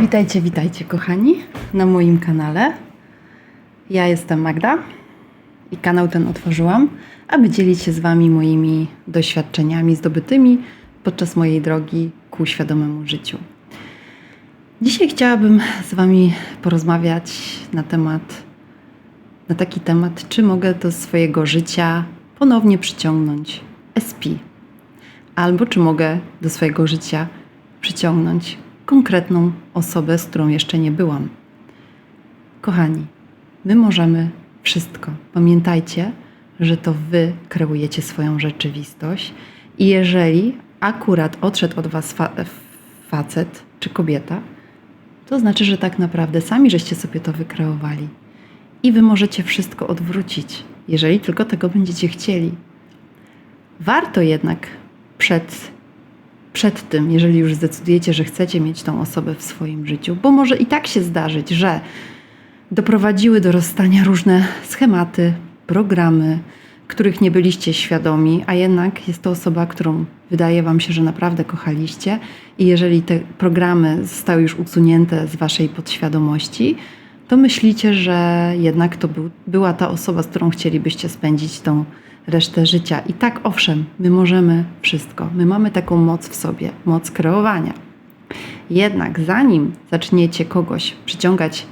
Witajcie, witajcie kochani na moim kanale. Ja jestem Magda i kanał ten otworzyłam, aby dzielić się z Wami moimi doświadczeniami zdobytymi podczas mojej drogi ku świadomemu życiu. Dzisiaj chciałabym z Wami porozmawiać na temat, na taki temat, czy mogę do swojego życia ponownie przyciągnąć SP, albo czy mogę do swojego życia przyciągnąć konkretną osobę, z którą jeszcze nie byłam. Kochani, my możemy wszystko. Pamiętajcie, że to wy kreujecie swoją rzeczywistość i jeżeli akurat odszedł od was fa- facet czy kobieta, to znaczy, że tak naprawdę sami żeście sobie to wykreowali. I wy możecie wszystko odwrócić, jeżeli tylko tego będziecie chcieli. Warto jednak przed przed tym, jeżeli już zdecydujecie, że chcecie mieć tą osobę w swoim życiu, bo może i tak się zdarzyć, że doprowadziły do rozstania różne schematy, programy, których nie byliście świadomi, a jednak jest to osoba, którą wydaje Wam się, że naprawdę kochaliście, i jeżeli te programy zostały już usunięte z Waszej podświadomości, to myślicie, że jednak to był, była ta osoba, z którą chcielibyście spędzić tą resztę życia. I tak, owszem, my możemy wszystko. My mamy taką moc w sobie, moc kreowania. Jednak zanim zaczniecie kogoś przyciągać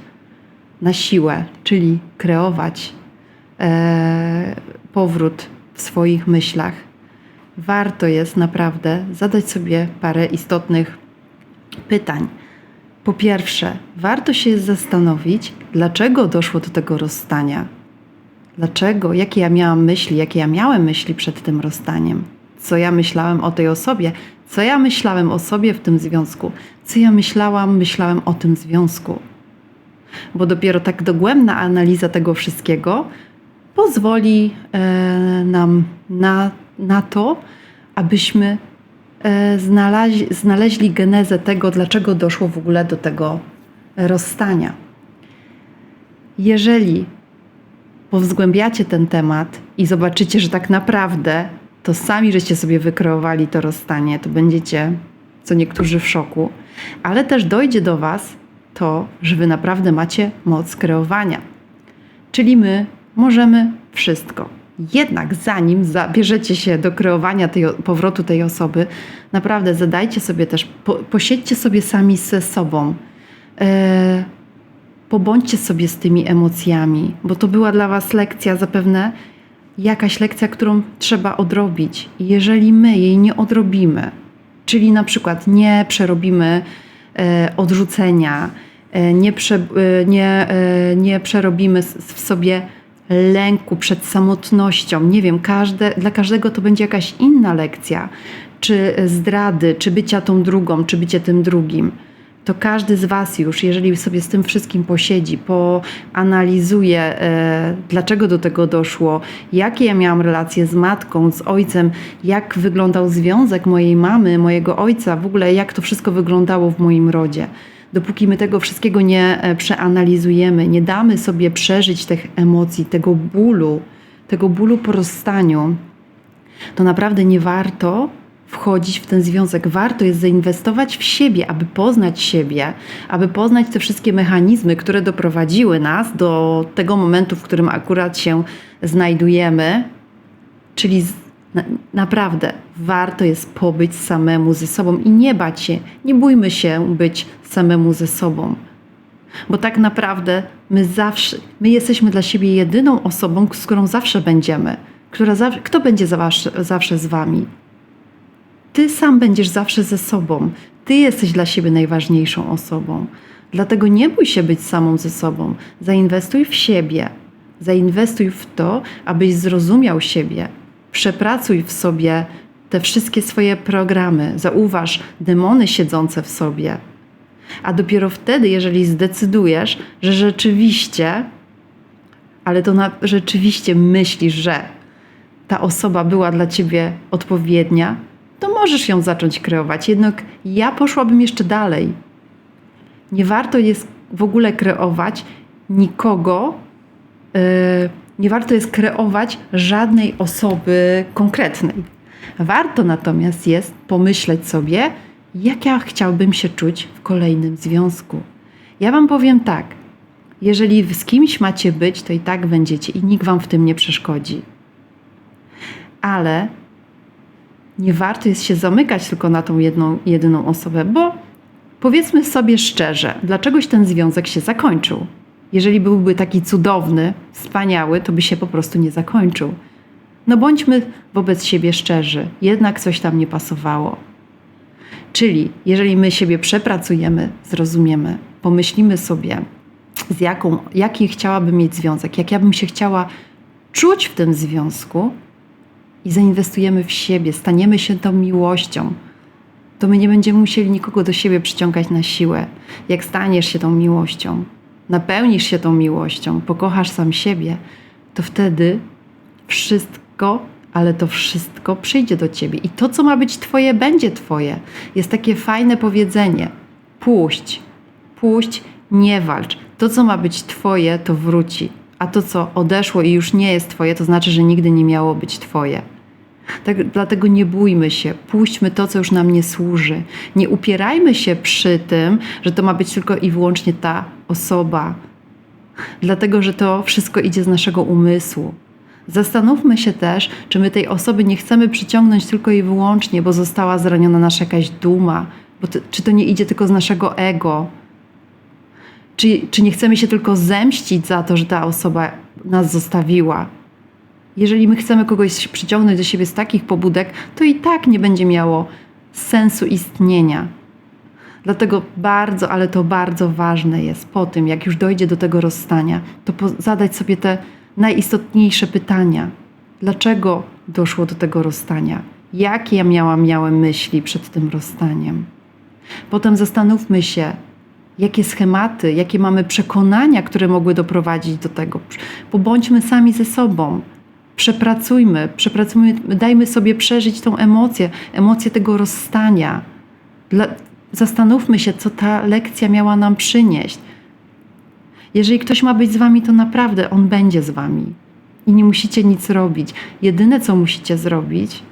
na siłę, czyli kreować e, powrót w swoich myślach, warto jest naprawdę zadać sobie parę istotnych pytań. Po pierwsze, warto się zastanowić, dlaczego doszło do tego rozstania Dlaczego? Jakie ja miałam myśli, jakie ja miałem myśli przed tym rozstaniem? Co ja myślałem o tej osobie? Co ja myślałem o sobie w tym związku? Co ja myślałam, myślałem o tym związku? Bo dopiero tak dogłębna analiza tego wszystkiego pozwoli e, nam na, na to, abyśmy e, znaleźli, znaleźli genezę tego, dlaczego doszło w ogóle do tego rozstania. Jeżeli powzgłębiacie ten temat i zobaczycie, że tak naprawdę to sami żeście sobie wykreowali to rozstanie, to będziecie, co niektórzy, w szoku, ale też dojdzie do Was to, że Wy naprawdę macie moc kreowania. Czyli my możemy wszystko. Jednak zanim zabierzecie się do kreowania tej, powrotu tej osoby, naprawdę zadajcie sobie też, po, posiedźcie sobie sami ze sobą. Yy, pobądźcie sobie z tymi emocjami, bo to była dla Was lekcja zapewne, jakaś lekcja, którą trzeba odrobić. Jeżeli my jej nie odrobimy, czyli na przykład nie przerobimy e, odrzucenia, e, nie, prze, e, nie, e, nie przerobimy w sobie lęku przed samotnością, nie wiem, każde, dla każdego to będzie jakaś inna lekcja, czy zdrady, czy bycia tą drugą, czy bycie tym drugim to każdy z Was już, jeżeli sobie z tym wszystkim posiedzi, poanalizuje, e, dlaczego do tego doszło, jakie ja miałam relacje z matką, z ojcem, jak wyglądał związek mojej mamy, mojego ojca, w ogóle jak to wszystko wyglądało w moim rodzie. Dopóki my tego wszystkiego nie e, przeanalizujemy, nie damy sobie przeżyć tych emocji, tego bólu, tego bólu po rozstaniu, to naprawdę nie warto wchodzić w ten związek. Warto jest zainwestować w siebie, aby poznać siebie, aby poznać te wszystkie mechanizmy, które doprowadziły nas do tego momentu, w którym akurat się znajdujemy. Czyli naprawdę warto jest pobyć samemu ze sobą i nie bać się, nie bójmy się być samemu ze sobą. Bo tak naprawdę my zawsze, my jesteśmy dla siebie jedyną osobą, z którą zawsze będziemy. Która zawsze, kto będzie zawsze, zawsze z wami? Ty sam będziesz zawsze ze sobą. Ty jesteś dla siebie najważniejszą osobą. Dlatego nie bój się być samą ze sobą. Zainwestuj w siebie. Zainwestuj w to, abyś zrozumiał siebie. Przepracuj w sobie te wszystkie swoje programy. Zauważ demony siedzące w sobie. A dopiero wtedy, jeżeli zdecydujesz, że rzeczywiście, ale to na, rzeczywiście myślisz, że ta osoba była dla ciebie odpowiednia, to możesz ją zacząć kreować. Jednak ja poszłabym jeszcze dalej. Nie warto jest w ogóle kreować nikogo, yy, nie warto jest kreować żadnej osoby konkretnej. Warto natomiast jest pomyśleć sobie, jak ja chciałbym się czuć w kolejnym związku. Ja Wam powiem tak, jeżeli z kimś macie być, to i tak będziecie i nikt Wam w tym nie przeszkodzi. Ale nie warto jest się zamykać tylko na tą jedną, jedyną osobę, bo powiedzmy sobie szczerze, dlaczegoś ten związek się zakończył. Jeżeli byłby taki cudowny, wspaniały, to by się po prostu nie zakończył. No bądźmy wobec siebie szczerzy, jednak coś tam nie pasowało. Czyli jeżeli my siebie przepracujemy, zrozumiemy, pomyślimy sobie, z jaką, jaki chciałabym mieć związek, jak ja bym się chciała czuć w tym związku i zainwestujemy w siebie, staniemy się tą miłością, to my nie będziemy musieli nikogo do siebie przyciągać na siłę. Jak staniesz się tą miłością, napełnisz się tą miłością, pokochasz sam siebie, to wtedy wszystko, ale to wszystko przyjdzie do ciebie. I to, co ma być twoje, będzie twoje. Jest takie fajne powiedzenie: puść, puść, nie walcz. To, co ma być twoje, to wróci. A to, co odeszło i już nie jest twoje, to znaczy, że nigdy nie miało być twoje. Tak, dlatego nie bójmy się, puśćmy to, co już nam nie służy. Nie upierajmy się przy tym, że to ma być tylko i wyłącznie ta osoba, dlatego że to wszystko idzie z naszego umysłu. Zastanówmy się też, czy my tej osoby nie chcemy przyciągnąć tylko i wyłącznie, bo została zraniona nasza jakaś duma, bo to, czy to nie idzie tylko z naszego ego. Czy, czy nie chcemy się tylko zemścić za to, że ta osoba nas zostawiła, jeżeli my chcemy kogoś przyciągnąć do siebie z takich pobudek, to i tak nie będzie miało sensu istnienia. Dlatego bardzo, ale to bardzo ważne jest po tym, jak już dojdzie do tego rozstania, to zadać sobie te najistotniejsze pytania. Dlaczego doszło do tego rozstania? Jakie ja miałam, miałem myśli przed tym rozstaniem? Potem zastanówmy się, jakie schematy, jakie mamy przekonania, które mogły doprowadzić do tego. Pobądźmy sami ze sobą przepracujmy, przepracujmy, dajmy sobie przeżyć tą emocję, emocję tego rozstania. Dla, zastanówmy się, co ta lekcja miała nam przynieść. Jeżeli ktoś ma być z wami, to naprawdę on będzie z wami. I nie musicie nic robić. Jedyne, co musicie zrobić,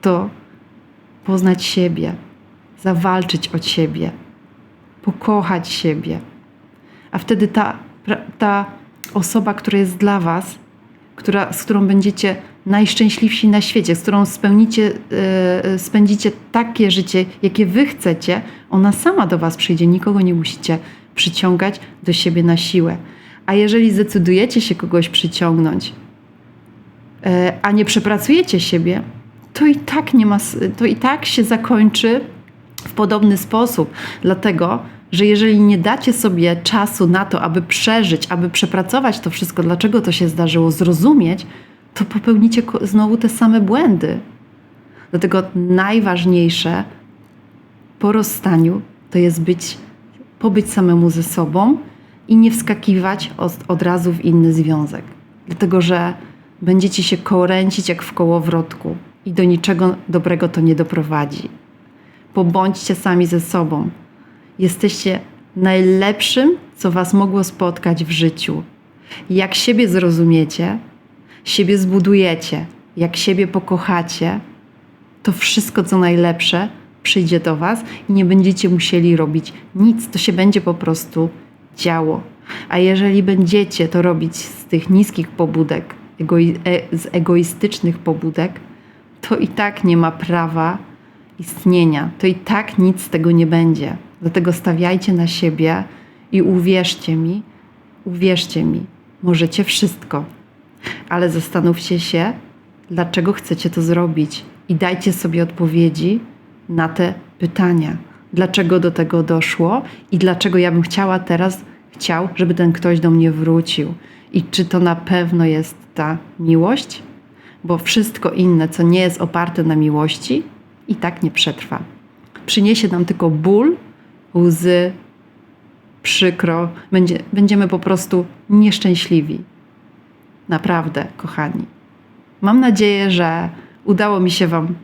to poznać siebie, zawalczyć o siebie, pokochać siebie. A wtedy ta, ta osoba, która jest dla was, która, z którą będziecie najszczęśliwsi na świecie, z którą spełnicie, yy, spędzicie takie życie, jakie wy chcecie, ona sama do was przyjdzie. Nikogo nie musicie przyciągać do siebie na siłę. A jeżeli zdecydujecie się kogoś przyciągnąć, yy, a nie przepracujecie siebie, to i tak nie ma, to i tak się zakończy w podobny sposób. Dlatego, że jeżeli nie dacie sobie czasu na to, aby przeżyć, aby przepracować to wszystko, dlaczego to się zdarzyło, zrozumieć, to popełnicie znowu te same błędy. Dlatego najważniejsze po rozstaniu to jest być, pobyć samemu ze sobą i nie wskakiwać od, od razu w inny związek. Dlatego, że będziecie się koręcić jak w kołowrotku i do niczego dobrego to nie doprowadzi. Pobądźcie sami ze sobą jesteście najlepszym, co Was mogło spotkać w życiu. Jak siebie zrozumiecie, siebie zbudujecie, jak siebie pokochacie, to wszystko, co najlepsze, przyjdzie do Was i nie będziecie musieli robić nic, to się będzie po prostu działo. A jeżeli będziecie to robić z tych niskich pobudek, e, z egoistycznych pobudek, to i tak nie ma prawa istnienia, to i tak nic z tego nie będzie. Dlatego stawiajcie na siebie i uwierzcie mi, uwierzcie mi, możecie wszystko. Ale zastanówcie się, dlaczego chcecie to zrobić i dajcie sobie odpowiedzi na te pytania. Dlaczego do tego doszło i dlaczego ja bym chciała teraz, chciał, żeby ten ktoś do mnie wrócił. I czy to na pewno jest ta miłość? Bo wszystko inne, co nie jest oparte na miłości, i tak nie przetrwa. Przyniesie nam tylko ból łzy, przykro, będzie, będziemy po prostu nieszczęśliwi. Naprawdę, kochani. Mam nadzieję, że udało mi się Wam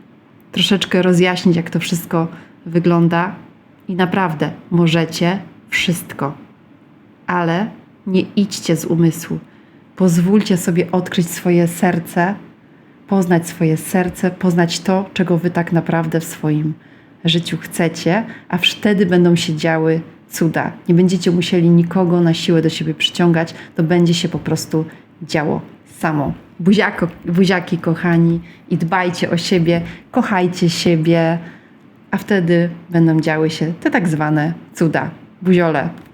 troszeczkę rozjaśnić, jak to wszystko wygląda. I naprawdę możecie wszystko, ale nie idźcie z umysłu. Pozwólcie sobie odkryć swoje serce, poznać swoje serce, poznać to, czego Wy tak naprawdę w swoim życiu chcecie, a wtedy będą się działy cuda. Nie będziecie musieli nikogo na siłę do siebie przyciągać, to będzie się po prostu działo samo. Buziako, buziaki kochani i dbajcie o siebie, kochajcie siebie, a wtedy będą działy się te tak zwane cuda. Buziole.